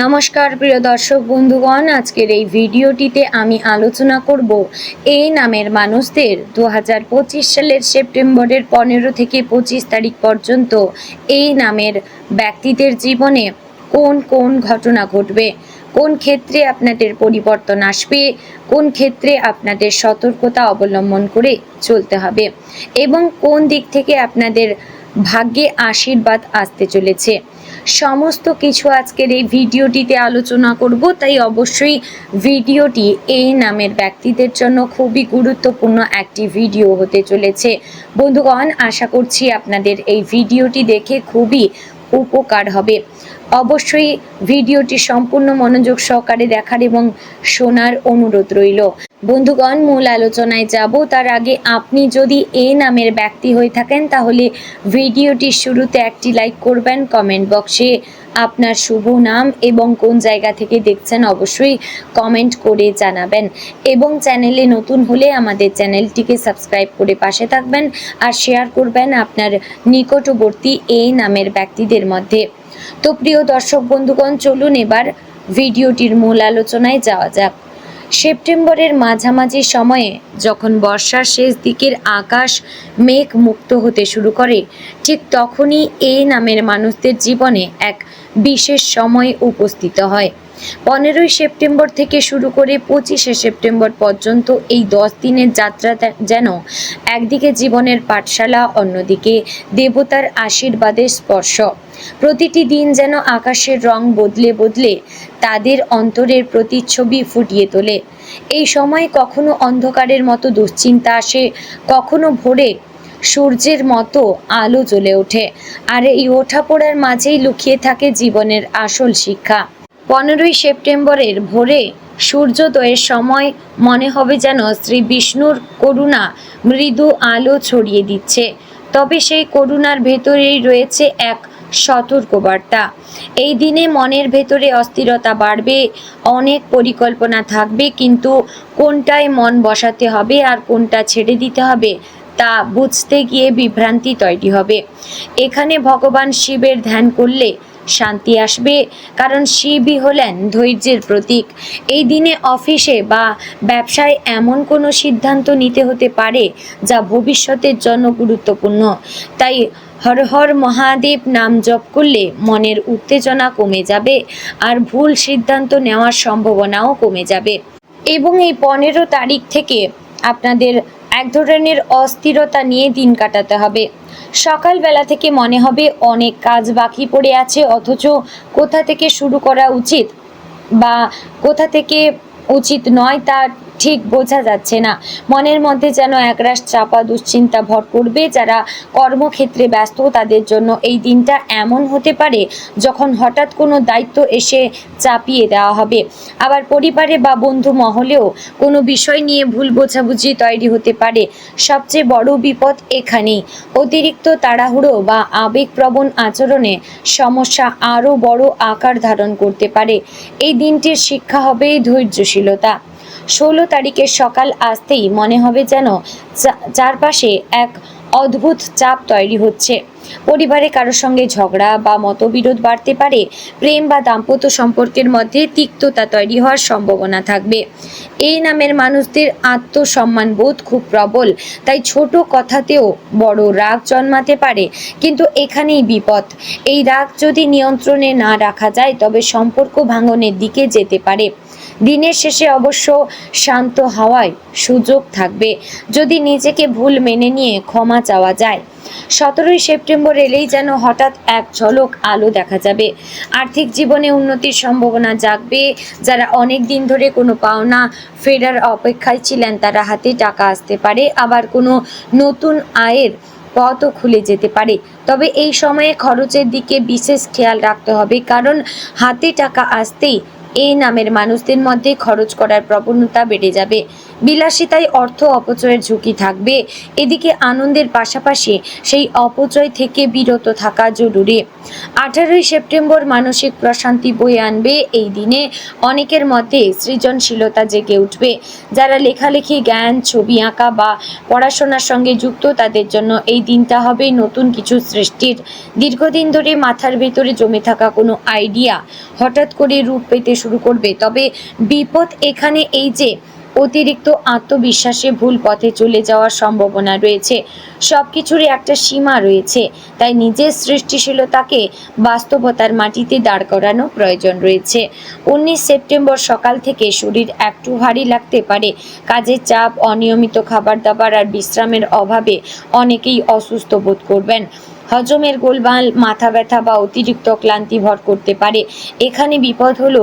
নমস্কার, প্রিয় দর্শক বন্ধুগণ, আজকের এই ভিডিওটিতে আমি আলোচনা করব এই নামের মানুষদের দু হাজার পঁচিশ সালের সেপ্টেম্বরের পনেরো থেকে পঁচিশ তারিখ পর্যন্ত এই নামের ব্যক্তিদের জীবনে কোন কোন ঘটনা ঘটবে, কোন ক্ষেত্রে আপনাদের পরিবর্তন আসবে, কোন ক্ষেত্রে আপনাদের সতর্কতা অবলম্বন করে চলতে হবে এবং কোন দিক থেকে আপনাদের ভাগ্যে আশীর্বাদ আসতে চলেছে। সমস্ত কিছু আজকের এই ভিডিওটিতে আলোচনা করব, তাই অবশ্যই ভিডিওটি এই নামের ব্যক্তিদের জন্য খুবই গুরুত্বপূর্ণ একটি ভিডিও হতে চলেছে। বন্ধুগণ, আশা করছি আপনাদের এই ভিডিওটি দেখে খুবই উপকার হবে। অবশ্যই ভিডিওটি সম্পূর্ণ মনোযোগ সহকারে দেখার এবং শোনার অনুরোধ রইল। বন্ধুগণ, মূল আলোচনায় যাব। তার আগে আপনি যদি এ নামের ব্যক্তি হয়ে থাকেন, তাহলে ভিডিওটির শুরুতে একটি লাইক করবেন, কমেন্ট বক্সে আপনার শুভ নাম এবং কোন জায়গা থেকে দেখছেন অবশ্যই কমেন্ট করে জানাবেন। এবং চ্যানেলে নতুন হলে আমাদের চ্যানেলটিকে সাবস্ক্রাইব করে পাশে থাকবেন আর শেয়ার করবেন আপনার নিকটবর্তী এই নামের ব্যক্তিদের মধ্যে। তো প্রিয় দর্শক বন্ধুগণ, চলুন এবার ভিডিওটির মূল আলোচনায় যাওয়া যাক। সেপ্টেম্বরের মাঝামাঝি সময়ে যখন বর্ষার শেষ দিকের আকাশ মেঘ মুক্ত হতে শুরু করে, ঠিক তখনই এই নামের মানুষদের জীবনে এক বিশেষ সময় উপস্থিত হয়। পনেরোই সেপ্টেম্বর থেকে শুরু করে পঁচিশে সেপ্টেম্বর পর্যন্ত এই দশ দিনের যাত্রা যেন একদিকে জীবনের পাঠশালা, অন্যদিকে দেবতার আশীর্বাদের স্পর্শ। প্রতিটি দিন যেন আকাশের রং বদলে বদলে তাদের অন্তরের প্রতিচ্ছবি ফুটিয়ে তোলে। এই সময় কখনো অন্ধকারের মতো দুশ্চিন্তা আসে, কখনো ভোরে সূর্যের মতো আলো জ্বলে ওঠে, আর এই ওঠাপড়ার মাঝেই লুকিয়ে থাকে জীবনের আসল শিক্ষা। পনেরোই সেপ্টেম্বরের ভোরে সূর্যোদয়ের সময় মনে হবে যেন শ্রী বিষ্ণুর করুণা মৃদু আলো ছড়িয়ে দিচ্ছে, তবে সেই করুণার ভেতরেই রয়েছে এক সতর্কবার্তা। এই দিনে মনের ভেতরে অস্থিরতা বাড়বে, অনেক পরিকল্পনা থাকবে, কিন্তু কোনটায় মন বসাতে হবে আর কোনটা ছেড়ে দিতে হবে, তা বুঝতে গিয়ে বিভ্রান্তি তৈরি হবে। এখানে ভগবান শিবের ধ্যান করলে শান্তি আসবে, কারণ শিবই হলেন ধৈর্যের প্রতীক। এই দিনে অফিসে বা ব্যবসায় এমন কোনো সিদ্ধান্ত নিতে হতে পারে, যা ভবিষ্যতের জন্য গুরুত্বপূর্ণ। তাই হর হর মহাদেব নাম জপ করলে মনের উত্তেজনা কমে যাবে আর ভুল সিদ্ধান্ত নেওয়ার সম্ভাবনাও কমে যাবে। এবং এই পনেরো তারিখ থেকে আপনাদের এক ধরনের অস্থিরতা নিয়ে দিন কাটাতে হবে। সকালবেলা থেকে মনে হবে অনেক কাজ বাকি পড়ে আছে, অথচ কোথা থেকে শুরু করা উচিত বা কোথা থেকে উচিত নয় তা ঠিক বোঝা যাচ্ছে না। মনের মধ্যে যেন একরাশ চাপা দুশ্চিন্তা ভর করবে। যারা কর্মক্ষেত্রে ব্যস্ত, তাদের জন্য এই দিনটা এমন হতে পারে যখন হঠাৎ কোনো দায়িত্ব এসে চাপিয়ে দেওয়া হবে। আবার পরিবারে বা বন্ধু মহলেও কোনো বিষয় নিয়ে ভুল বোঝাবুঝি তৈরি হতে পারে। সবচেয়ে বড় বিপদ এখানেই। অতিরিক্ত তাড়াহুড়ো বা আবেগপ্রবণ আচরণে সমস্যা আরও বড় আকার ধারণ করতে পারে। এই দিনটির শিক্ষা হবে ধৈর্যশীলতা। ষোলো তারিখের সকাল আসতেই মনে হবে যেন চারপাশে এক অদ্ভুত চাপ তৈরি হচ্ছে। পরিবারে কারোর সঙ্গে ঝগড়া বা মতবিরোধ বাড়তে পারে, প্রেম বা দাম্পত্য সম্পর্কের মধ্যে তিক্ততা তৈরি হওয়ার সম্ভাবনা থাকবে। এই নামের মানুষদের আত্মসম্মান বোধ খুব প্রবল, তাই ছোট কথাতেও বড় রাগ জন্মাতে পারে, কিন্তু এখানেই বিপদ। এই রাগ যদি নিয়ন্ত্রণে না রাখা যায়, তবে সম্পর্ক ভাঙনের দিকে যেতে পারে। দিনের শেষে অবশ্য শান্ত হওয়ায় সুযোগ থাকবে। যদি নিজেকে ভুল মেনে নিয়ে ক্ষমা চাওয়া যায় সতেরোই সেপ্টেম্বর এলেই যেন হঠাৎ এক ঝলক আলো দেখা যাবে। আর্থিক জীবনে উন্নতির সম্ভাবনা জাগবে। যারা অনেক দিন ধরে কোনো পাওনা ফেরার অপেক্ষায় ছিলেন, তারা হাতে টাকা আসতে পারে। আবার কোনো নতুন আয়ের পথও খুলে যেতে পারে। তবে এই সময়ে খরচের দিকে বিশেষ খেয়াল রাখতে হবে। কারণ হাতে টাকা আসতেই এই নামের মানুষদের মধ্যে খরচ করার প্রবণতা বেড়ে যাবে। বিলাসিতায় অর্থ অপচয়ের ঝুঁকি থাকবে। এদিকে আনন্দের পাশাপাশি সেই অপচয় থেকে বিরত থাকা জরুরি। আঠারোই সেপ্টেম্বর মানসিক প্রশান্তি বয়ে আনবে এই দিনে। অনেকের মধ্যে সৃজনশীলতা জেগে উঠবে। যারা লেখালেখি, জ্ঞান, ছবি আঁকা বা পড়াশোনার সঙ্গে যুক্ত, তাদের জন্য এই দিনটা হবে নতুন কিছু সৃষ্টির। দীর্ঘদিন ধরে মাথার ভেতরে জমে থাকা কোনো আইডিয়া হঠাৎ করে রূপ পেতে শুরু করবে। তবে বিপদ এখানে এই যে অতিরিক্ত আত্মবিশ্বাসে ভুল পথে চলে যাওয়ার সম্ভাবনা রয়েছে। সব কিছুরই একটা সীমা রয়েছে, তাই নিজের সৃষ্টিশীলতাকে বাস্তবতার মাটিতে দাঁড় করানো প্রয়োজন রয়েছে। উনিশ সেপ্টেম্বর সকাল থেকে শরীর একটু ভারী লাগতে পারে, কাজের চাপ, অনিয়মিত খাবার দাবার আর বিশ্রামের অভাবে অনেকেই অসুস্থ বোধ করবেন। হজমের গোলমাল, মাথা ব্যথা বা অতিরিক্ত ক্লান্তি ভর করতে পারে। এখানে বিপদ হলো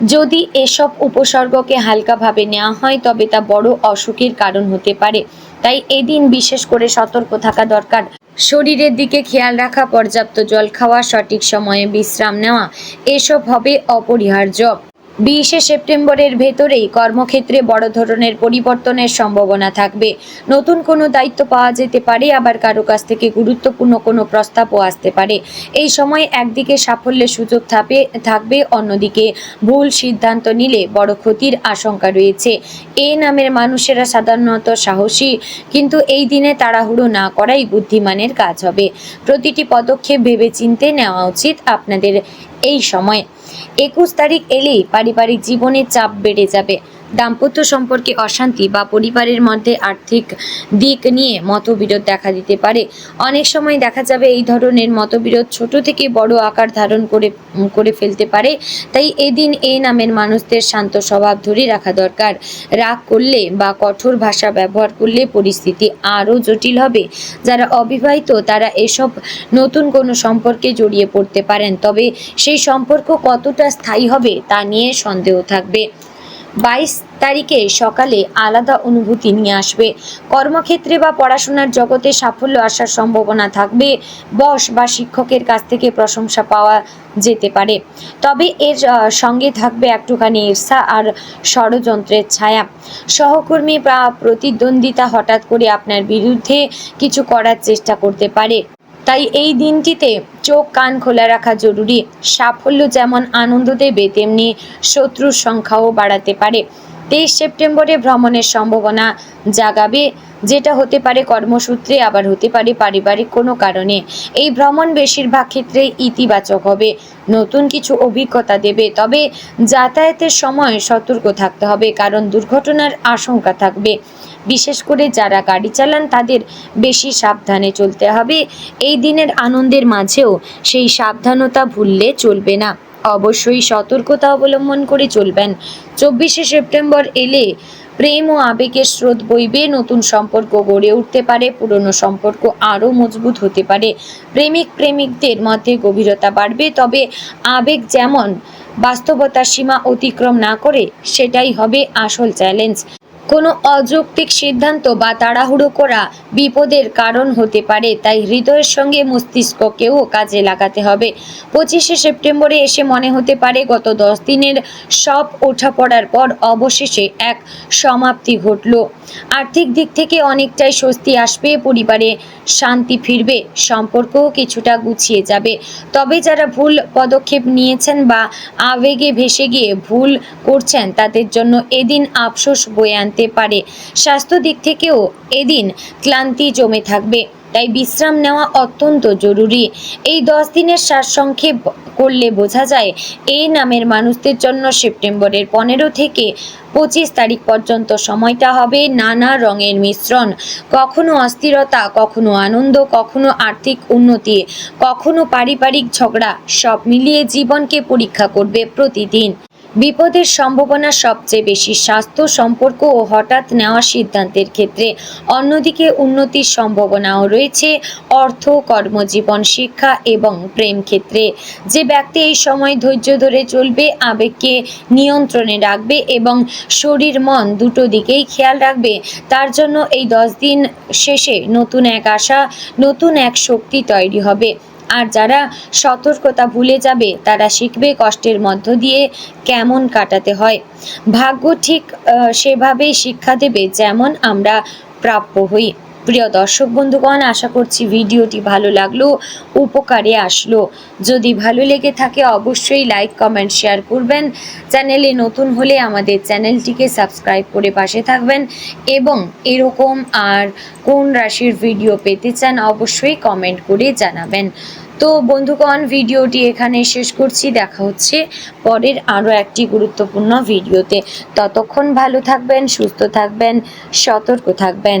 যদি এসব উপসর্গকে হালকাভাবে নেওয়া হয়, তবে তা বড় অসুখের কারণ হতে পারে। তাই এদিন বিশেষ করে সতর্ক থাকা দরকার। শরীরের দিকে খেয়াল রাখা, পর্যাপ্ত জল খাওয়া, সঠিক সময়ে বিশ্রাম নেওয়া, এসব হবে অপরিহার্য। বিশে সেপ্টেম্বরের ভেতরেই কর্মক্ষেত্রে বড় ধরনের পরিবর্তনের সম্ভাবনা থাকবে। নতুন কোনো দায়িত্ব পাওয়া যেতে পারে, আবার কারও কাছ থেকে গুরুত্বপূর্ণ কোনো প্রস্তাবও আসতে পারে। এই সময় একদিকে সাফল্যের সুযোগ থাকবে থাকবে, অন্যদিকে ভুল সিদ্ধান্ত নিলে বড় ক্ষতির আশঙ্কা রয়েছে। এই নামের মানুষেরা সাধারণত সাহসী, কিন্তু এই দিনে তাড়াহুড়ো না করাই বুদ্ধিমানের কাজ হবে। প্রতিটি পদক্ষেপ ভেবেচিন্তে নেওয়া উচিত আপনাদের এই সময়। একুশ তারিখ এলেই পারিবারিক জীবনে চাপ বেড়ে যাবে। দাম্পত্য সম্পর্কে অশান্তি বা পরিবারের মধ্যে আর্থিক দিক নিয়ে মতবিরোধ দেখা দিতে পারে। অনেক সময় দেখা যাবে এই ধরনের মতবিরোধ ছোট থেকে বড় আকার ধারণ করে করে ফেলতে পারে। তাই এদিন এই নামের মানুষদের শান্ত স্বভাব ধরে রাখা দরকার। রাগ করলে বা কঠোর ভাষা ব্যবহার করলে পরিস্থিতি আরও জটিল হবে। যারা অবিবাহিত, তারা এসব নতুন কোনো সম্পর্কে জড়িয়ে পড়তে পারেন। তবে সেই সম্পর্ক কতটা স্থায়ী হবে তা নিয়ে সন্দেহ থাকবে। বাইশ তারিখে সকালে আলাদা অনুভূতি নিয়ে আসবে। কর্মক্ষেত্রে বা পড়াশোনার জগতে সাফল্য আসার সম্ভাবনা থাকবে। বস বা শিক্ষকের কাছ থেকে প্রশংসা পাওয়া যেতে পারে। তবে এর সঙ্গে থাকবে একটুখানি ঈর্ষা আর ষড়যন্ত্রের ছায়া। সহকর্মী বা প্রতিদ্বন্দ্বিতা হঠাৎ করে আপনার বিরুদ্ধে কিছু করার চেষ্টা করতে পারে। তাই এই দিনটিতে চোখ কান খোলা রাখা জরুরি। সাফল্য যেমন আনন্দ দেবে, তেমনি শত্রুর সংখ্যাও বাড়াতে পারে। তেইশ সেপ্টেম্বরে ভ্রমণের সম্ভাবনা জাগাবে, যেটা হতে পারে কর্মসূত্রে, আবার হতে পারে পারিবারিক কোনো কারণে। এই ভ্রমণ বেশিরভাগ ক্ষেত্রে ইতিবাচক হবে। নতুন কিছু অভিজ্ঞতা দেবে, তবে যাতায়াতের সময় সতর্ক থাকতে হবে, কারণ দুর্ঘটনার আশঙ্কা থাকবে। বিশেষ করে যারা গাড়ি চালান, তাদের বেশি সাবধানে চলতে হবে। এই দিনের আনন্দের মাঝেও সেই সাবধানতা ভুললে চলবে না। অবশ্যই সতর্কতা অবলম্বন করে চলবেন। চব্বিশে সেপ্টেম্বর এলে প্রেম ও আবেগের স্রোত বইবে, নতুন সম্পর্ক গড়ে উঠতে পারে, পুরনো সম্পর্ক আরও মজবুত হতে পারে। প্রেমিক প্রেমিকদের মধ্যে গভীরতা বাড়বে, তবে আবেগ যেমন বাস্তবতার সীমা অতিক্রম না করে, সেটাই হবে আসল চ্যালেঞ্জ। কোনো অযৌক্তিক সিদ্ধান্ত বা তাড়াহুড়ো করা বিপদের কারণ হতে পারে, তাই হৃদয়ের সঙ্গে মস্তিষ্ককেও কাজে লাগাতে হবে। পঁচিশে সেপ্টেম্বরে এসে মনে হতে পারে, গত দশ দিনের সব ওঠাপড়ার পর অবশেষে এক সমাপ্তি ঘটল। আর্থিক দিক থেকে অনেকটাই স্বস্তি আসবে, পরিবারে শান্তি ফিরবে, সম্পর্কও কিছুটা গুছিয়ে যাবে। তবে যারা ভুল পদক্ষেপ নিয়েছেন বা আবেগে ভেসে গিয়ে ভুল করছেন, তাদের জন্য এদিন আফসোস বয়ে আনতে পারে। স্বাস্থ্য দিক থেকেও এদিন ক্লান্তি জমে থাকবে, তাই বিশ্রাম নেওয়া অত্যন্ত জরুরি। এই দশ দিনের সারসংক্ষেপ করলে বোঝা যায়, এই নামের মানুষদের জন্য সেপ্টেম্বরের পনেরো থেকে পঁচিশ তারিখ পর্যন্ত সময়টা হবে নানা রঙের মিশ্রণ। কখনো অস্থিরতা, কখনো আনন্দ, কখনো আর্থিক উন্নতি, কখনো পারিবারিক ঝগড়া, সব মিলিয়ে জীবনকে পরীক্ষা করবে প্রতিদিন। বিপদের সম্ভাবনা সবচেয়ে বেশি। স্বাস্থ্য সম্পর্ক ও হঠাৎ নেওয়া সিদ্ধান্তের ক্ষেত্রে অন্যদিকে উন্নতির সম্ভাবনাও রয়েছে। অর্থ, কর্মজীবন, শিক্ষা এবং প্রেম ক্ষেত্রে যে ব্যক্তি এই সময় ধৈর্য ধরে চলবে, আবেগকে নিয়ন্ত্রণে রাখবে এবং শরীর, মন দুটো দিকেই খেয়াল রাখবে, তার জন্য এই দশ দিন শেষে নতুন এক আশা, নতুন এক শক্তি তৈরি হবে। আর যারা সতর্কতা ভুলে যাবে, তারা শিখবে কষ্টের মধ্য দিয়ে কেমন কাটাতে হয়। ভাগ্য ঠিক সেভাবেই শিক্ষা দেবে যেমন আমরা প্রাপ্য হই। প্রিয় দর্শক বন্ধুগণ, আশা করছি ভিডিওটি ভালো লাগল, উপকারে আসলো। যদি ভালো লেগে থাকে অবশ্যই লাইক, কমেন্ট, শেয়ার করবেন। চ্যানেলে নতুন হলে আমাদের চ্যানেলটিকে সাবস্ক্রাইব করে পাশে থাকবেন এবং এরকম আর কোন রাশির ভিডিও পেতে চান অবশ্যই কমেন্ট করে জানাবেন। তো বন্ধুগণ, ভিডিওটি এখানে শেষ করছি। দেখা হচ্ছে পরের আরও একটি গুরুত্বপূর্ণ ভিডিওতে। ততক্ষণ ভালো থাকবেন, সুস্থ থাকবেন, সতর্ক থাকবেন।